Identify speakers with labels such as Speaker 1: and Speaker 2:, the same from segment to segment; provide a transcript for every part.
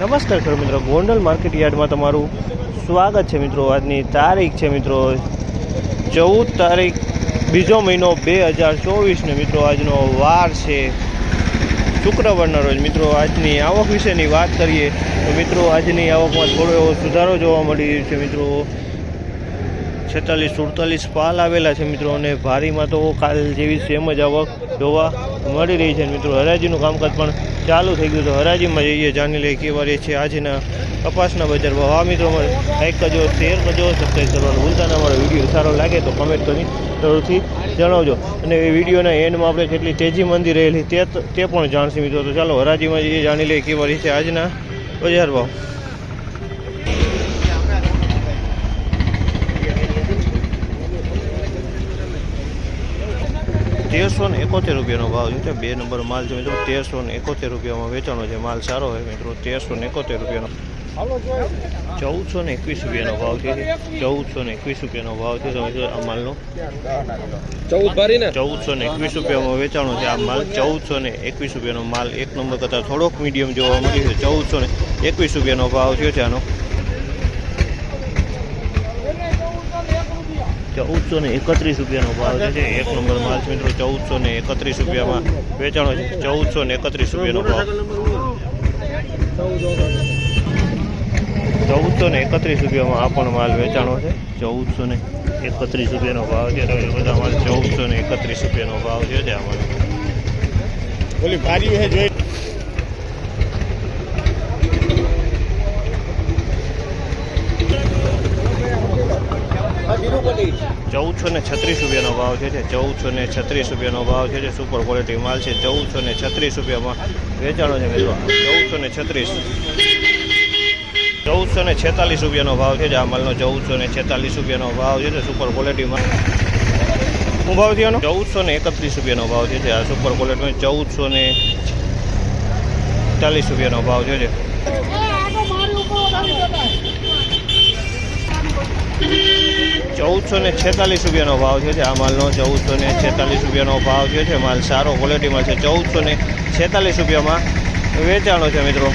Speaker 1: નમસ્કાર ખેડૂત મિત્રો. ગોંડલ માર્કેટ યાર્ડમાં તમારું સ્વાગત છે મિત્રો. આજની તારીખ છે મિત્રો ચૌદ તારીખ, બીજો મહિનો બે હજાર ચોવીસને મિત્રો આજનો વાર છે શુક્રવારના રોજ. મિત્રો, આજની આવક વિશેની વાત કરીએ તો મિત્રો, આજની આવકમાં થોડો એવો સુધારો જોવા મળી રહ્યો છે મિત્રો. છેતાલીસ, સુડતાલીસ પાલ આવેલા છે મિત્રો અને ભારીમાં તો કાલ જેવી સેમ જ આવક જોવા મળી રહી છે. મિત્રો હરાજીનું કામકાજ પણ ચાલુ થઈ ગયું તો હરાજીમાં જઈએ, જાણી લઈએ કેવા રહે છે આજના કપાસના બજાર ભાવ. આ મિત્રો લાઈક કરજો શેર કરજો સબસ્ક્રાઈબ કરવાનું ભૂલતા ના. અમારો વીડિયો સારો લાગે તો કમેન્ટ કરી જરૂરથી જણાવજો. અને એ વિડીયોના એન્ડમાં આપણે જેટલી તેજી મંદી રહેલી તે તે પણ જાણશે મિત્રો. તો ચાલો હરાજીમાં જઈએ, જાણી લઈએ કેવા રહે છે આજના બજાર ભાવ. તેરસો ને એકોતેર રૂપિયાનો ભાવ છે. બે નંબર માલ છે મિત્રો. તેરસો ને એકોતેર રૂપિયામાં વેચાણો છે માલ સારો હોય મિત્રો. તેરસો ને એકોતેર રૂપિયાનો. ચૌદસો ને એકવીસ રૂપિયાનો ભાવ છે. ચૌદસો ને એકવીસ રૂપિયાનો ભાવ છે તમે આ માલનો.
Speaker 2: ચૌદ ભરી ને
Speaker 1: ચૌદસો ને એકવીસ રૂપિયામાં વેચાણો છે આ માલ. ચૌદસો ને એકવીસ રૂપિયાનો માલ. એક નંબર કરતાં થોડોક મીડિયમ જોવા મળ્યો છે. ચૌદસો ને એકવીસ રૂપિયાનો ભાવ થયો છે આનો. ચૌદસો ને એકત્રીસ રૂપિયાનો ભાવ છે એક નંબર માલ છે મિત્રો ચૌદસો ને એકત્રીસ રૂપિયામાં વેચાણો છે. ચૌદસો ને એકત્રીસ રૂપિયાનો ભાવ. ચૌદસો ને એકત્રીસ રૂપિયામાં આ પણ માલ વેચાણો છે. ચૌદસો ને એકત્રીસ રૂપિયાનો ભાવ છે. એ બધા માલ ચૌદસો ને એકત્રીસ રૂપિયાનો ભાવ છે આ માલ.
Speaker 2: ભારી
Speaker 1: ચૌદસો ને છત્રીસ રૂપિયાનો ભાવ છે જે ચૌદસો ને છત્રીસ રૂપિયાનો ભાવ છે જે સુપર ક્વોલિટી માલ છે. ચૌદસો ને છત્રીસ રૂપિયામાં વેચાણો છે મિત્રો. ચૌદસો ને છત્રીસ. ચૌદસો ને છેતાલીસ રૂપિયાનો ભાવ છે જે આ માલનો ચૌદસો ને છેતાલીસ રૂપિયાનો ભાવ છે સુપર ક્વોલિટીમાં શું ભાવ થયો ચૌદસો ને એકત્રીસ રૂપિયાનો ભાવ છે આ સુપર ક્વોલિટીમાં ચૌદસો ને ચાલીસ રૂપિયાનો ભાવ છે જે ચૌદસો ને છેતાલીસ રૂપિયાનો ભાવ છે. આ માલનો ચૌદસો ને છેતાલીસ રૂપિયાનો ભાવ જે છે. માલ સારો ક્વોલિટીમાં છે. ચૌદસો ને છેતાલીસ રૂપિયામાં વેચાણો છે મિત્રો.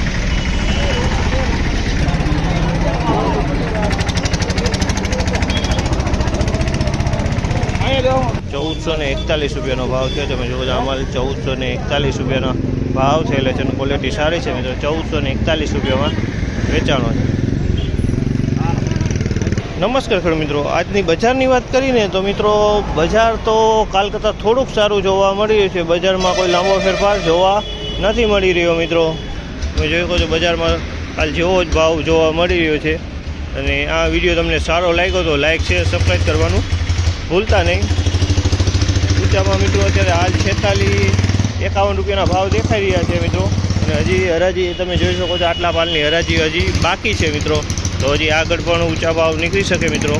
Speaker 1: ચૌદસો ને એકતાલીસ રૂપિયાનો ભાવ છે. તમે જુઓ છો ચૌદસો ને એકતાલીસ રૂપિયાનો ભાવ છે અને ક્વોલિટી સારી છે મિત્રો. ચૌદસો ને એકતાલીસ રૂપિયામાં વેચાણો છે. નમસ્કાર ખેડૂત મિત્રો. આજની બજારની વાત કરીને તો મિત્રો બજાર તો કાલ કરતાં થોડુંક સારું જોવા મળી રહ્યું છે. બજારમાં કોઈ લાંબો ફેરફાર જોવા નથી મળી રહ્યો મિત્રો. તમે જોઈ શકો છો બજારમાં કાલ જેવો જ ભાવ જોવા મળી રહ્યો છે. અને આ વીડિયો તમને સારો લાગ્યો તો લાઇક શેર સબસ્ક્રાઈબ કરવાનું ભૂલતા નહીં. ઊંચામાં મિત્રો અત્યારે હાલ છેતાલીસ, એકાવન રૂપિયાના ભાવ દેખાઈ રહ્યા છે મિત્રો. અને હજી હરાજી તમે જોઈ શકો છો આટલા પાલની હરાજી હજી બાકી છે મિત્રો. તો હજી આગળ પણ ઊંચા ભાવ નીકળી શકે મિત્રો.